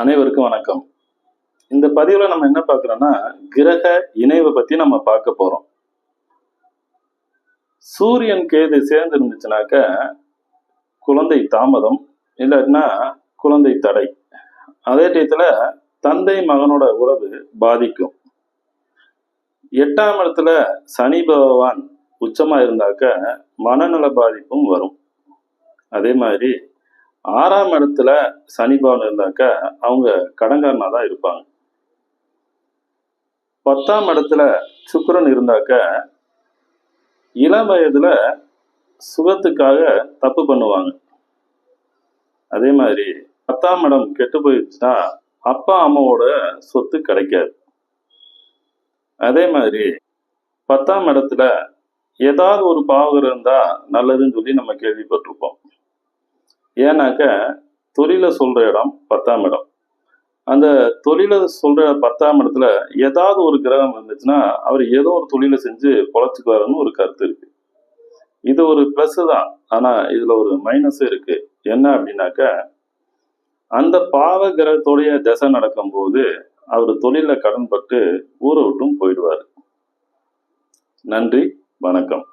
அனைவருக்கும் வணக்கம். இந்த பதிவில் நம்ம என்ன பார்க்குறோன்னா கிரக இணைவை பற்றி நம்ம பார்க்க போகிறோம் சூரியன் கேது சேர்ந்து இருந்துச்சுனாக்க குழந்தை தாமதம் இல்லாட்டினா குழந்தை தடை. அதே டயத்தில் தந்தை மகனோட உறவு பாதிக்கும். எட்டாம் இடத்துல சனி பகவான் உச்சமாக இருந்தாக்க மனநல பாதிப்பும் வரும். அதே மாதிரி ஆறாம் இடத்துல சனி பவன் இருந்தாக்க அவங்க கடன்காரனா தான் இருப்பாங்க. பத்தாம் இடத்துல சுக்கரன் இருந்தாக்க இளம் வயதுல சுகத்துக்காக தப்பு பண்ணுவாங்க. அதே மாதிரி பத்தாம் இடம் கெட்டு போயிடுச்சுன்னா அப்பா அம்மாவோட சொத்து கிடைக்காது. அதே மாதிரி பத்தாம் இடத்துல ஏதாவது ஒரு பாவகர் இருந்தா நல்லதுன்னு சொல்லி நம்ம கேள்விப்பட்டிருப்போம். ஏன்னாக்க தொழிலை சொல்கிற இடம் பத்தாம் இடம். அந்த தொழிலை சொல்கிற பத்தாம் இடத்துல ஏதாவது ஒரு கிரகம் இருந்துச்சுன்னா அவர் ஏதோ ஒரு தொழிலை செஞ்சு பொழைச்சிக்குவாருன்னு ஒரு கருத்து இருக்கு. இது ஒரு ப்ளஸ் தான். ஆனால் இதில் ஒரு மைனஸ் இருக்கு. என்ன அப்படின்னாக்க அந்த பாவ கிரகத்தோடைய தசை நடக்கும்போது அவர் தொழிலில் கடன்பட்டு ஊரை விட்டும் போயிடுவார். நன்றி வணக்கம்.